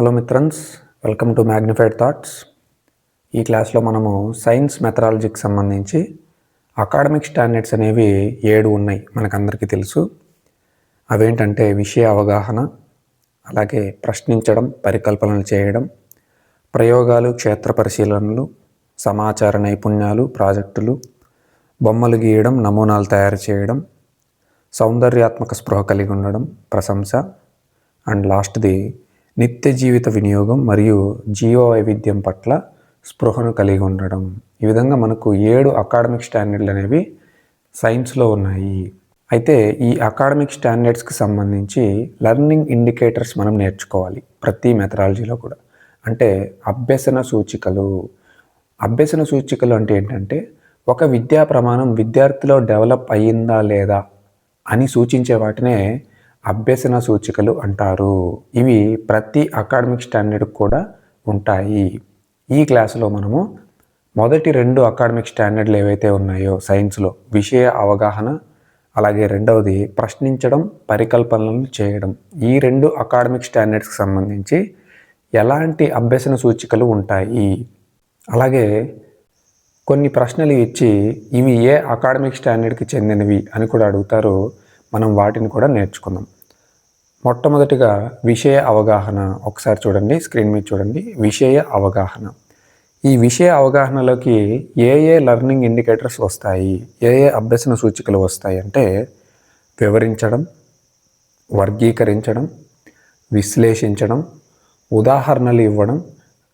Hello మిత్రన్స్ welcome to magnified thoughts ఈ క్లాస్లో మనము సైన్స్ మెథడాలజీకి సంబంధించి అకాడమిక్ స్టాండర్డ్స్ అనేవి ఏడు ఉన్నాయి మనకందరికీ తెలుసు. అవేంటంటే విషయ అవగాహన అలాగే ప్రశ్నించడం పరికల్పనలు చేయడం ప్రయోగాలు క్షేత్ర పరిశీలనలు సమాచార నైపుణ్యాలు ప్రాజెక్టులు బొమ్మలు గీయడం నమూనాలు తయారు చేయడం సౌందర్యాత్మక స్పృహ కలిగి ఉండడం ప్రశంస అండ్ లాస్ట్ది నిత్య జీవిత వినియోగం మరియు జీవ వైవిధ్యం పట్ల స్పృహను కలిగి ఉండడం. ఈ విధంగా మనకు ఏడు అకాడమిక్ స్టాండర్డ్లు అనేవి సైన్స్లో ఉన్నాయి. అయితే ఈ అకాడమిక్ స్టాండర్డ్స్కి సంబంధించి లెర్నింగ్ ఇండికేటర్స్ మనం నేర్చుకోవాలి ప్రతి మెథడాలజీలో కూడా. అంటే అభ్యసన సూచికలు. అభ్యసన సూచికలు అంటే ఏంటంటే ఒక విద్యా ప్రమాణం విద్యార్థిలో డెవలప్ అయ్యిందా లేదా అని సూచించే వాటినే అభ్యసన సూచికలు అంటారు. ఇవి ప్రతి అకాడమిక్ స్టాండర్డ్ కూడా ఉంటాయి. ఈ క్లాసులో మనము మొదటి రెండు అకాడమిక్ స్టాండర్డ్లు ఏవైతే ఉన్నాయో సైన్స్లో విషయ అవగాహన అలాగే రెండవది ప్రశ్నించడం పరికల్పనలు చేయడం. ఈ రెండు అకాడమిక్ స్టాండర్డ్స్కి సంబంధించి ఎలాంటి అభ్యసన సూచికలు ఉంటాయి? అలాగే కొన్ని ప్రశ్నలు ఇచ్చి ఇవి ఏ అకాడమిక్ స్టాండర్డ్కి చెందినవి అని కూడా అడుగుతారు. మనం వాటిని కూడా నేర్చుకుందాం. మొట్టమొదటిగా విషయ అవగాహన ఒకసారి చూడండి స్క్రీన్ మీద చూడండి. విషయ అవగాహన. ఈ విషయ అవగాహనలోకి ఏ ఏ లెర్నింగ్ ఇండికేటర్స్ వస్తాయి ఏ ఏ అభ్యసన సూచికలు వస్తాయి అంటే వివరించడం వర్గీకరించడం విశ్లేషించడం ఉదాహరణలు ఇవ్వడం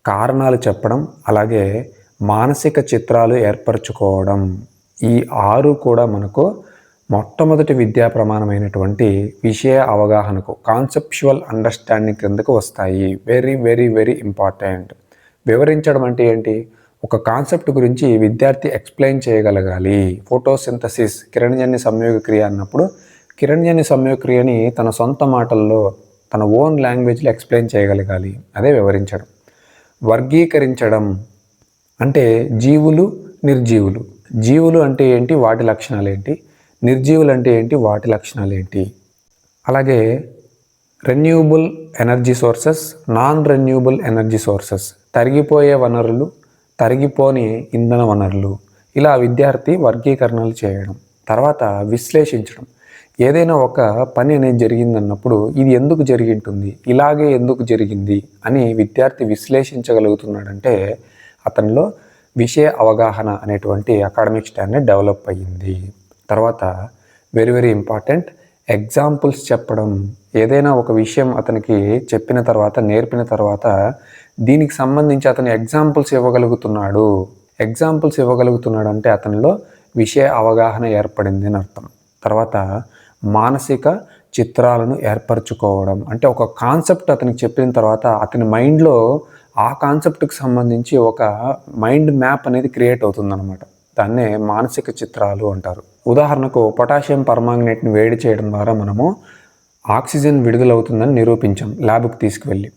కారణాలు చెప్పడం అలాగే మానసిక చిత్రాలు ఏర్పరచుకోవడం. ఈ ఆరు కూడా మనకు మొట్టమొదటి విద్యా ప్రమాణమైనటువంటి విషయ అవగాహనకు కాన్సెప్చువల్ అండర్స్టాండింగ్ కిందకు వస్తాయి. వెరీ వెరీ వెరీ ఇంపార్టెంట్ వివరించడం అంటే ఏంటి? ఒక కాన్సెప్ట్ గురించి విద్యార్థి ఎక్స్ప్లెయిన్ చేయగలగాలి. ఫోటోసింథసిస్ కిరణజన్య సంయోగ క్రియ అన్నప్పుడు కిరణజన్య సంయోగ క్రియని తన సొంత మాటల్లో తన ఓన్ లాంగ్వేజ్లో ఎక్స్ప్లెయిన్ చేయగలగాలి. అదే వివరించడం. వర్గీకరించడం అంటే జీవులు నిర్జీవులు. జీవులు అంటే ఏంటి? వాటి లక్షణాలు ఏంటి? నిర్జీవులు అంటే ఏంటి? వాటి లక్షణాలు ఏంటి? అలాగే renewable energy sources non renewable energy sources తరిగిపోయే వనరులు తరిగిపోని ఇంధన వనరులు. ఇలా విద్యార్థి వర్గీకరణలు చేయడం తర్వాత విశ్లేషించడం. ఏదైనా ఒక పని అనేది జరిగిందన్నప్పుడు ఇది ఎందుకు జరిగి ఉంటుంది ఇలాగే ఎందుకు జరిగింది? అని విద్యార్థి విశ్లేషించగలుగుతున్నాడంటే అతనిలో విషయ అవగాహన అనేటువంటి అకాడమిక్ స్టాండర్డ్ డెవలప్ అయ్యింది. తర్వాత వెరీ వెరీ ఇంపార్టెంట్ ఎగ్జాంపుల్స్ చెప్పడం. ఏదైనా ఒక విషయం అతనికి చెప్పిన తర్వాత నేర్పిన తర్వాత దీనికి సంబంధించి అతను ఎగ్జాంపుల్స్ ఇవ్వగలుగుతున్నాడు. ఎగ్జాంపుల్స్ ఇవ్వగలుగుతున్నాడు అంటే అతనిలో విషయ అవగాహన ఏర్పడింది అని అర్థం. తర్వాత మానసిక చిత్రాలను ఏర్పరచుకోవడం. అంటే ఒక కాన్సెప్ట్ అతనికి చెప్పిన తర్వాత అతని మైండ్లో ఆ కాన్సెప్ట్కి సంబంధించి ఒక మైండ్ మ్యాప్ అనేది క్రియేట్ అవుతుందన్నమాట. దాన్నే మానసిక చిత్రాలు అంటారు. ఉదాహరణకు పొటాషియం పర్మాంగనేట్ని వేడి చేయడం ద్వారా మనము ఆక్సిజన్ విడుదలవుతుందని నిరూపించాం ల్యాబ్కి తీసుకువెళ్ళి.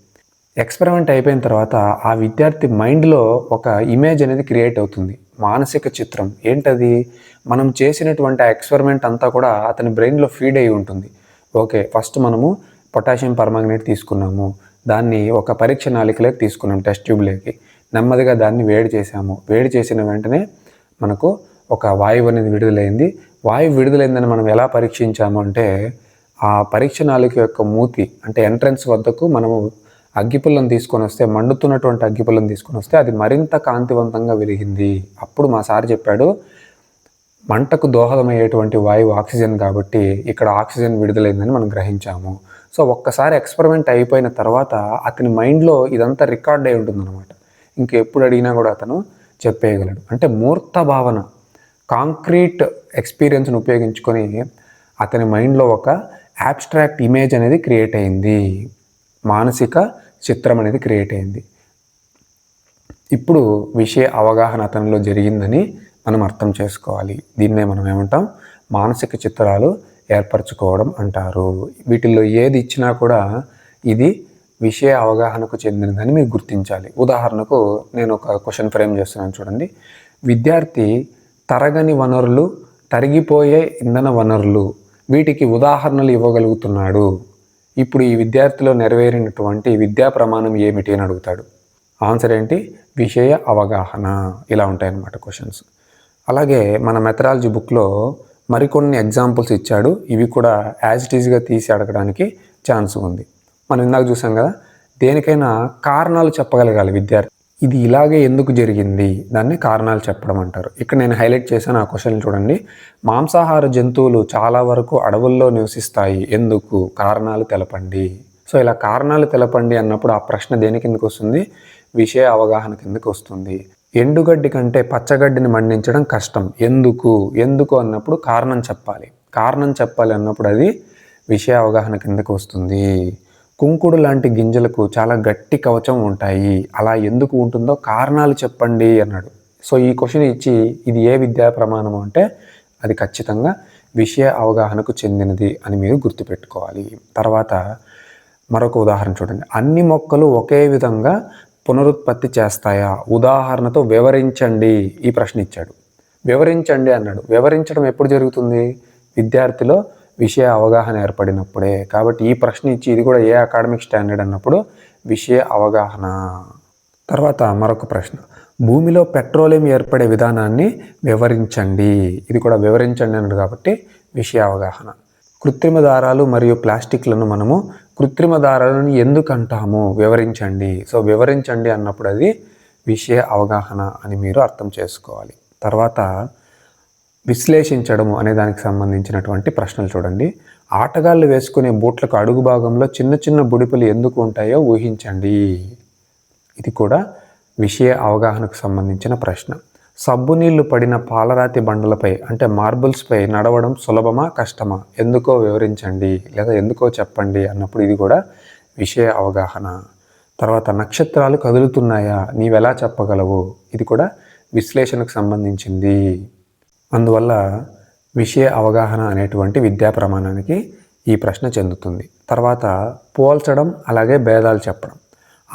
ఎక్స్పెరిమెంట్ అయిపోయిన తర్వాత ఆ విద్యార్థి మైండ్లో ఒక ఇమేజ్ అనేది క్రియేట్ అవుతుంది. మానసిక చిత్రం. ఏంటది? మనం చేసినటువంటి ఆ ఎక్స్పెరిమెంట్ అంతా కూడా అతని బ్రెయిన్లో ఫీడ్ అయి ఉంటుంది. ఓకే ఫస్ట్ మనము పొటాషియం పర్మాంగనేట్ తీసుకున్నాము. దాన్ని ఒక పరీక్ష నాలికలోకి తీసుకున్నాం టెస్ట్ ట్యూబ్లోకి నెమ్మదిగా దాన్ని వేడి చేసాము వేడి చేసిన వెంటనే మనకు ఒక వాయువు అనేది విడుదలైంది. వాయువు విడుదలైందని మనం ఎలా పరీక్షించాము అంటే ఆ పరీక్ష నాలుక యొక్క మూతి అంటే ఎంట్రన్స్ వద్దకు మనము అగ్గిపుల్లను తీసుకొని వస్తే మండుతున్నటువంటి అగ్గిపుల్లను తీసుకొని వస్తే అది మరింత కాంతివంతంగా వెలిగింది. అప్పుడు మా సార్ చెప్పాడు మంటకు దోహదమయ్యేటువంటి వాయువు ఆక్సిజన్ కాబట్టి ఇక్కడ ఆక్సిజన్ విడుదలైందని మనం గ్రహించాము. సో ఒక్కసారి ఎక్స్పెరిమెంట్ అయిపోయిన తర్వాత అతని మైండ్లో ఇదంతా రికార్డ్ అయి ఉంటుందన్నమాట. ఇంకెప్పుడు అడిగినా కూడా అతను చెప్పేయగలడు. అంటే మూర్త భావన కాంక్రీట్ ఎక్స్పీరియన్స్ని ఉపయోగించుకొని అతని మైండ్లో ఒక యాబ్స్ట్రాక్ట్ ఇమేజ్ అనేది క్రియేట్ అయింది. మానసిక చిత్రం అనేది క్రియేట్ అయింది. ఇప్పుడు విషయ అవగాహన అతనిలో జరిగిందని మనం అర్థం చేసుకోవాలి. దీన్నే మనం ఏమంటాం? మానసిక చిత్రాలు ఏర్పరచుకోవడం అంటారు. వీటిల్లో ఏది ఇచ్చినా కూడా ఇది విషయ అవగాహనకు చెందినదని మీరు గుర్తించాలి. ఉదాహరణకు నేను ఒక క్వశ్చన్ ఫ్రేమ్ చేస్తున్నాను చూడండి. విద్యార్థి తరగని వనరులు తరిగిపోయే ఇంధన వనరులు వీటికి ఉదాహరణలు ఇవ్వగలుగుతున్నాడు. ఇప్పుడు ఈ విద్యార్థిలో నెరవేరినటువంటి విద్యా ప్రమాణం ఏమిటి అని అడుగుతాడు. ఆన్సర్ ఏంటి? విషయ అవగాహన. ఇలా ఉంటాయన్నమాట క్వశ్చన్స్. అలాగే మన మెథడాలజీ బుక్లో మరికొన్ని ఎగ్జాంపుల్స్ ఇచ్చాడు. ఇవి కూడా యాజ్ ఇట్ ఈజ్గా తీసి అడగడానికి ఛాన్స్ ఉంది. మనం ఇందాక చూసాం కదా దేనికైనా కారణాలు చెప్పగలగాలి విద్యార్థి ఇది ఇలాగే ఎందుకు జరిగింది? దాన్ని కారణాలు చెప్పడం అంటారు. ఇక్కడ నేను హైలైట్ చేశాను ఆ క్వశ్చన్ చూడండి. మాంసాహార జంతువులు చాలా వరకు అడవుల్లో నివసిస్తాయి. ఎందుకు? కారణాలు తెలపండి. సో ఇలా కారణాలు తెలపండి అన్నప్పుడు ఆ ప్రశ్న దేని కిందకు వస్తుంది? విషయ అవగాహన కిందకు వస్తుంది. ఎండుగడ్డి కంటే పచ్చగడ్డిని మండించడం కష్టం. ఎందుకు? ఎందుకు అన్నప్పుడు కారణం చెప్పాలి. కారణం చెప్పాలి అన్నప్పుడు అది విషయ అవగాహన కిందకు వస్తుంది. కుంకుడు లాంటి గింజలకు చాలా గట్టి కవచం ఉంటాయి. అలా ఎందుకు ఉంటుందో కారణాలు చెప్పండి అన్నాడు. సో ఈ క్వశ్చన్ ఇచ్చి ఇది ఏ విద్యా ప్రమాణం అంటే అది ఖచ్చితంగా విషయ అవగాహనకు చెందినది అని మీరు గుర్తుపెట్టుకోవాలి. తర్వాత మరొక ఉదాహరణ చూడండి. అన్ని మొక్కలు ఒకే విధంగా పునరుత్పత్తి చేస్తాయా? ఉదాహరణతో వివరించండి ఈ ప్రశ్న ఇచ్చాడు. వివరించండి అన్నాడు. వివరించడం ఎప్పుడు జరుగుతుంది? విద్యార్థిలో విషయ అవగాహన ఏర్పడినప్పుడే. కాబట్టి ఈ ప్రశ్న ఇచ్చి ఇది కూడా ఏ అకాడమిక్ స్టాండర్డ్ అన్నప్పుడు విషయ అవగాహన. తర్వాత మరొక ప్రశ్న. భూమిలో పెట్రోలియం ఏర్పడే విధానాన్ని వివరించండి. ఇది కూడా వివరించండి అన్నాడు కాబట్టి విషయ అవగాహన. కృత్రిమ దారాలు మరియు ప్లాస్టిక్లను మనము కృత్రిమ దారాలను ఎందుకు అంటాము వివరించండి. సో వివరించండి అన్నప్పుడు అది విషయ అవగాహన అని మీరు అర్థం చేసుకోవాలి. తర్వాత విశ్లేషించడము అనే దానికి సంబంధించినటువంటి ప్రశ్నలు చూడండి. ఆటగాళ్ళు వేసుకునే బూట్లకు అడుగు భాగంలో చిన్న చిన్న బుడిపలు ఎందుకు ఉంటాయో ఊహించండి. ఇది కూడా విషయ అవగాహనకు సంబంధించిన ప్రశ్న. సబ్బు నీళ్ళు పడిన పాలరాతి బండలపై అంటే మార్బుల్స్పై నడవడం సులభమా కష్టమా? ఎందుకో వివరించండి లేదా ఎందుకో చెప్పండి అన్నప్పుడు ఇది కూడా విషయ అవగాహన. తర్వాత నక్షత్రాలు కదులుతున్నాయా? నీవెలా చెప్పగలవు? ఇది కూడా విశ్లేషణకు సంబంధించింది. అందువల్ల విషయ అవగాహన అనేటువంటి విద్యా ప్రమాణానికి ఈ ప్రశ్న చెందుతుంది. తర్వాత పోల్చడం అలాగే భేదాలు చెప్పడం.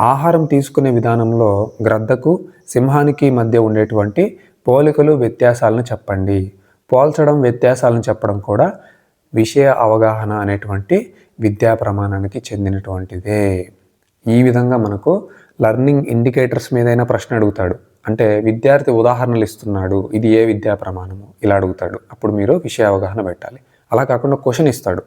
ఆహారం తీసుకునే విధానంలో గ్రద్దకు సింహానికి మధ్య ఉండేటువంటి పోలికలు వ్యత్యాసాలను చెప్పండి. పోల్చడం వ్యత్యాసాలను చెప్పడం కూడా విషయ అవగాహన అనేటువంటి విద్యా ప్రమాణానికి చెందినటువంటిదే. ఈ విధంగా మనకు లర్నింగ్ ఇండికేటర్స్ మీదైనా ప్రశ్న అడుగుతాడు. అంటే విద్యార్థి ఉదాహరణలు ఇస్తున్నాడు ఇది ఏ విద్యా ప్రమాణము? ఇలా అడుగుతాడు. అప్పుడు మీరు విషయ అవగాహన పెట్టాలి. అలా కాకుండా క్వశ్చన్ ఇస్తాడు.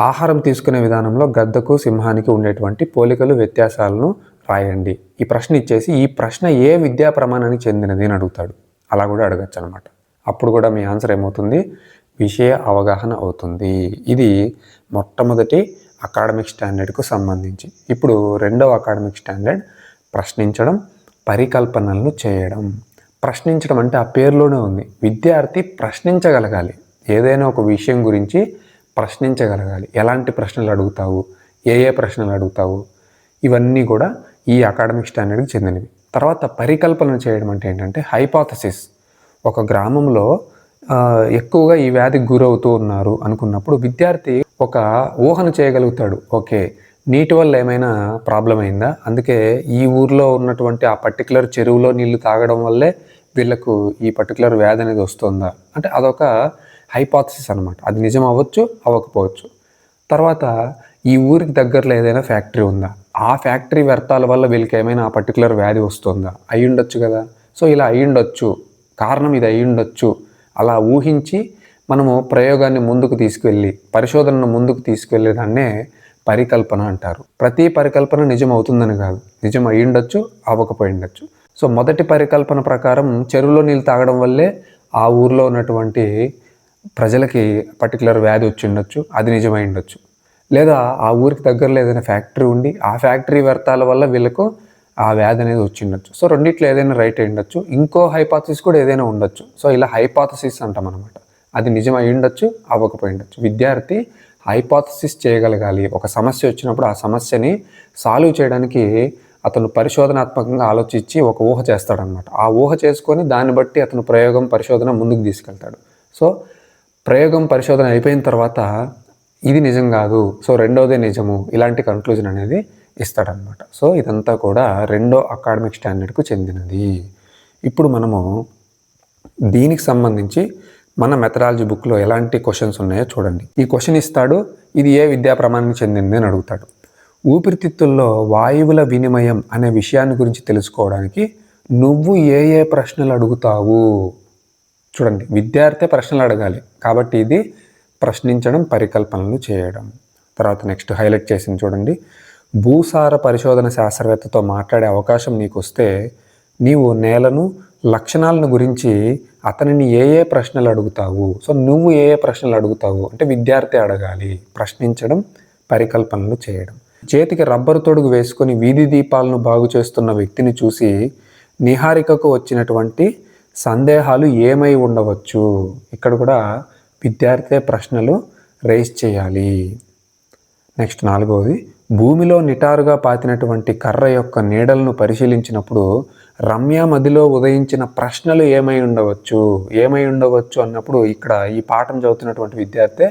ఆహారం తీసుకునే విధానంలో గద్దకు సింహానికి ఉండేటువంటి పోలికలు వ్యత్యాసాలను రాయండి. ఈ ప్రశ్న ఇచ్చేసి ఈ ప్రశ్న ఏ విద్యా ప్రమాణానికి చెందినది అని అడుగుతాడు. అలా కూడా అడగచ్చు అనమాట అప్పుడు కూడా మీ ఆన్సర్ ఏమవుతుంది? విషయ అవగాహన అవుతుంది. ఇది మొట్టమొదటి అకాడమిక్ స్టాండర్డ్కు సంబంధించి. ఇప్పుడు రెండవ అకాడమిక్ స్టాండర్డ్ ప్రశ్నించడం పరికల్పనలను చేయడం. ప్రశ్నించడం అంటే ఆ పేరులోనే ఉంది. విద్యార్థి ప్రశ్నించగలగాలి. ఏదైనా ఒక విషయం గురించి ప్రశ్నించగలగాలి. ఎలాంటి ప్రశ్నలు అడుగుతావు? ఏ ఏ ప్రశ్నలు అడుగుతావు? ఇవన్నీ కూడా ఈ అకాడమిక్ స్టాండర్డ్కి చెందినవి. తర్వాత పరికల్పన చేయడం అంటే ఏంటంటే హైపాథసిస్. ఒక గ్రామంలో ఎక్కువగా ఈ వ్యాధికి గురవుతూ ఉన్నారు అనుకున్నప్పుడు విద్యార్థి ఒక ఊహను చేయగలుగుతాడు. ఓకే నీటి వల్ల ఏమైనా ప్రాబ్లం అయిందా? అందుకే ఈ ఊర్లో ఉన్నటువంటి ఆ పర్టికులర్ చెరువులో నీళ్ళు తాగడం వల్లే వీళ్ళకు ఈ పర్టికులర్ వ్యాధి అనేది వస్తుందా? అంటే అదొక హైపాథసిస్ అనమాట అది నిజం అవ్వచ్చు అవ్వకపోవచ్చు. తర్వాత ఈ ఊరికి దగ్గరలో ఏదైనా ఫ్యాక్టరీ ఉందా? ఆ ఫ్యాక్టరీ వ్యర్థాల వల్ల వీళ్ళకి ఏమైనా ఆ పర్టికులర్ వ్యాధి వస్తుందా? అయి ఉండొచ్చు కదా. సో ఇలా అయి ఉండొచ్చు. కారణం ఇది అయి ఉండొచ్చు. అలా ఊహించి మనము ప్రయోగాన్ని ముందుకు తీసుకువెళ్ళి పరిశోధనను ముందుకు తీసుకువెళ్ళేదాన్నే పరికల్పన అంటారు. ప్రతి పరికల్పన నిజం అవుతుందని కాదు. నిజం అయ్యుండొచ్చు అవ్వకపోయిండొచ్చు. సో మొదటి పరికల్పన ప్రకారం చెరువులో నీళ్ళు తాగడం వల్లే ఆ ఊర్లో ఉన్నటువంటి ప్రజలకి పర్టికులర్ వ్యాధి వచ్చి ఉండొచ్చు అది నిజమై ఉండొచ్చు లేదా ఆ ఊరికి దగ్గరలో ఏదైనా ఫ్యాక్టరీ ఉండి ఆ ఫ్యాక్టరీ వ్యర్థాల వల్ల వీళ్ళకు ఆ వ్యాధి అనేది వచ్చి ఉండొచ్చు సో రెండిట్లో ఏదైనా రైట్ అయి ఉండొచ్చు ఇంకో హైపాథసిస్ కూడా ఏదైనా ఉండొచ్చు. సో ఇలా హైపాథసిస్ అంటాం అనమాట అది నిజం అయ్యుండొచ్చు ఉండొచ్చు అవ్వకపోయి ఉండొచ్చు విద్యార్థి హైపాథసిస్ చేయగలగాలి. ఒక సమస్య వచ్చినప్పుడు ఆ సమస్యని సాల్వ్ చేయడానికి అతను పరిశోధనాత్మకంగా ఆలోచించి ఒక ఊహ చేస్తాడనమాట ఆ ఊహ చేసుకొని దాన్ని బట్టి అతను ప్రయోగం పరిశోధన ముందుకు తీసుకెళ్తాడు. సో ప్రయోగం పరిశోధన అయిపోయిన తర్వాత ఇది నిజం కాదు. సో రెండోదే నిజము. ఇలాంటి కన్క్లూజన్ అనేది ఇస్తాడనమాట సో ఇదంతా కూడా రెండో అకాడమిక్ స్టాండర్డ్కు చెందినది. ఇప్పుడు మనము దీనికి సంబంధించి మన మెథడాలజీ బుక్లో ఎలాంటి క్వశ్చన్స్ ఉన్నాయో చూడండి. ఈ క్వశ్చన్ ఇస్తాడు ఇది ఏ విద్యా ప్రమాణానికి చెందింది అని అడుగుతాడు. ఊపిరితిత్తుల్లో వాయువుల వినిమయం అనే విషయాన్ని గురించి తెలుసుకోవడానికి నువ్వు ఏ ఏ ప్రశ్నలు అడుగుతావు? చూడండి విద్యార్థి ప్రశ్నలు అడగాలి. కాబట్టి ఇది ప్రశ్నించడం పరికల్పనలు చేయడం. తర్వాత నెక్స్ట్ హైలైట్ చేసింది చూడండి. భూసార పరిశోధన శాస్త్రవేత్తతో మాట్లాడే అవకాశం నీకు వస్తే నీవు నేలను లక్షణాలను గురించి అతనిని ఏ ఏ ప్రశ్నలు అడుగుతావు? సో నువ్వు ఏ ఏ ప్రశ్నలు అడుగుతావు? అంటే విద్యార్థి అడగాలి. ప్రశ్నించడం పరికల్పనలు చేయడం. చేతికి రబ్బరు తొడుగు వేసుకొని వీధి దీపాలను బాగు చేస్తున్న వ్యక్తిని చూసి నిహారికకు వచ్చినటువంటి సందేహాలు ఏమై ఉండవచ్చు? ఇక్కడ కూడా విద్యార్థి ప్రశ్నలు రైజ్ చేయాలి. నెక్స్ట్ నాలుగవది భూమిలో నిటారుగా పాతినటువంటి కర్ర యొక్క నీడలను పరిశీలించినప్పుడు రమ్య మదిలో ఉదయించిన ప్రశ్నలు ఏమై ఉండవచ్చు? ఏమై ఉండవచ్చు అన్నప్పుడు ఇక్కడ ఈ పాఠం చదువుతున్నటువంటి విద్యార్థి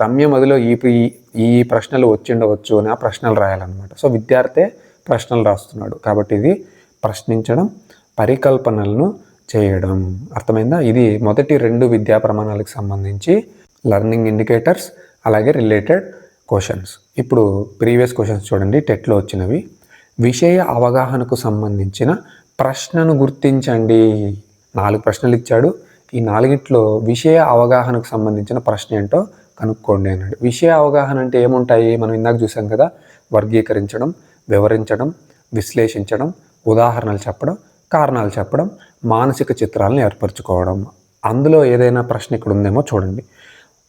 రమ్య మదిలో ఈ ఈ ప్రశ్నలు వచ్చి ఉండవచ్చు అని ఆ ప్రశ్నలు రాయాలన్నమాట. సో విద్యార్థి ప్రశ్నలు రాస్తున్నాడు. కాబట్టి ఇది ప్రశ్నించడం పరికల్పనలను చేయడం. అర్థమైందా? ఇది మొదటి రెండు విద్యా ప్రమాణాలకు సంబంధించి లర్నింగ్ ఇండికేటర్స్ అలాగే రిలేటెడ్ క్వశ్చన్స్ ఇప్పుడు ప్రీవియస్ క్వశ్చన్స్ చూడండి. టెట్లో వచ్చినవి. విషయ అవగాహనకు సంబంధించిన ప్రశ్నను గుర్తించండి. నాలుగు ప్రశ్నలు ఇచ్చాడు. ఈ నాలుగిట్లో విషయ అవగాహనకు సంబంధించిన ప్రశ్న ఏంటో కనుక్కోండి అన్నాడు. విషయ అవగాహన అంటే ఏముంటాయి? మనం ఇందాక చూసాం కదా వర్గీకరించడం వివరించడం విశ్లేషించడం ఉదాహరణలు చెప్పడం కారణాలు చెప్పడం మానసిక చిత్రాలను ఏర్పరచుకోవడం. అందులో ఏదైనా ప్రశ్న ఇక్కడ ఉందేమో చూడండి.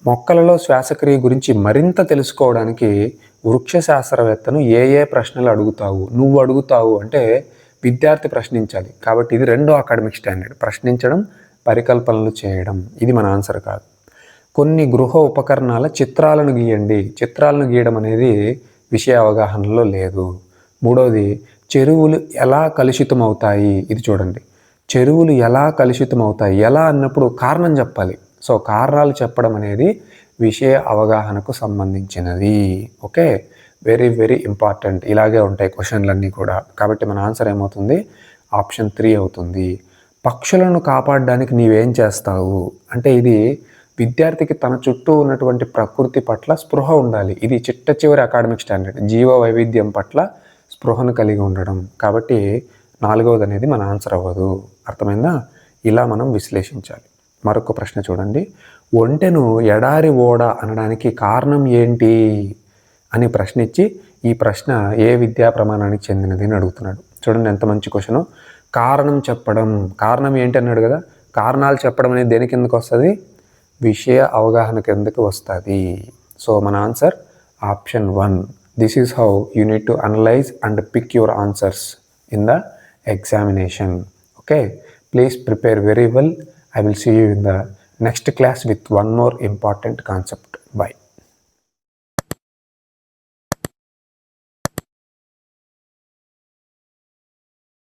మొక్కలలో శ్వాసక్రియ గురించి మరింత తెలుసుకోవడానికి వృక్ష శాస్త్రవేత్తను ఏ ఏ ప్రశ్నలు అడుగుతావు? నువ్వు అడుగుతావు అంటే విద్యార్థి ప్రశ్నించాలి. కాబట్టి ఇది రెండో అకాడమిక్ స్టాండర్డ్. ప్రశ్నించడం పరికల్పనలు చేయడం. ఇది మన ఆన్సర్ కాదు. కొన్ని గృహ ఉపకరణాల చిత్రాలను గీయండి. చిత్రాలను గీయడం అనేది విషయ అవగాహనలో లేదు. మూడవది చెరువులు ఎలా కలుషితం అవుతాయి ఇది చూడండి. చెరువులు ఎలా కలుషితం అవుతాయి ఎలా అన్నప్పుడు కారణం చెప్పాలి. సో కారణాలు చెప్పడం అనేది విషయ అవగాహనకు సంబంధించినది. ఓకే? Very very important. ఇలాగే ఉంటాయి క్వశ్చన్లన్నీ కూడా. కాబట్టి మన ఆన్సర్ ఏమవుతుంది? ఆప్షన్ త్రీ అవుతుంది. పక్షులను కాపాడడానికి నీవేం చేస్తావు? అంటే ఇది విద్యార్థికి తన చుట్టూ ఉన్నటువంటి ప్రకృతి పట్ల స్పృహ ఉండాలి. ఇది చిట్ట చివరి అకాడమిక్ స్టాండర్డ్. జీవ వైవిధ్యం పట్ల స్పృహను కలిగి ఉండడం. కాబట్టి నాలుగవది అనేది మన ఆన్సర్ అవ్వదు. అర్థమైందా? ఇలా మనం విశ్లేషించాలి. మరొక ప్రశ్న చూడండి. ఒంటెను ఎడారి ఓడ అనడానికి కారణం ఏంటి? అని ప్రశ్న ఇచ్చి ఈ ప్రశ్న ఏ విద్యా ప్రమాణానికి చెందినది అని అడుగుతున్నాడు. చూడండి ఎంత మంచి క్వశ్చను. కారణం చెప్పడం. కారణం ఏంటి అన్నాడు కదా. కారణాలు చెప్పడం అనేది దేని కిందకు వస్తుంది? విషయ అవగాహన కిందకి వస్తుంది. సో మన answer option one. This is how you need to analyse and pick your answers in the examination okay please prepare very well I will see you in the next class with one more important concept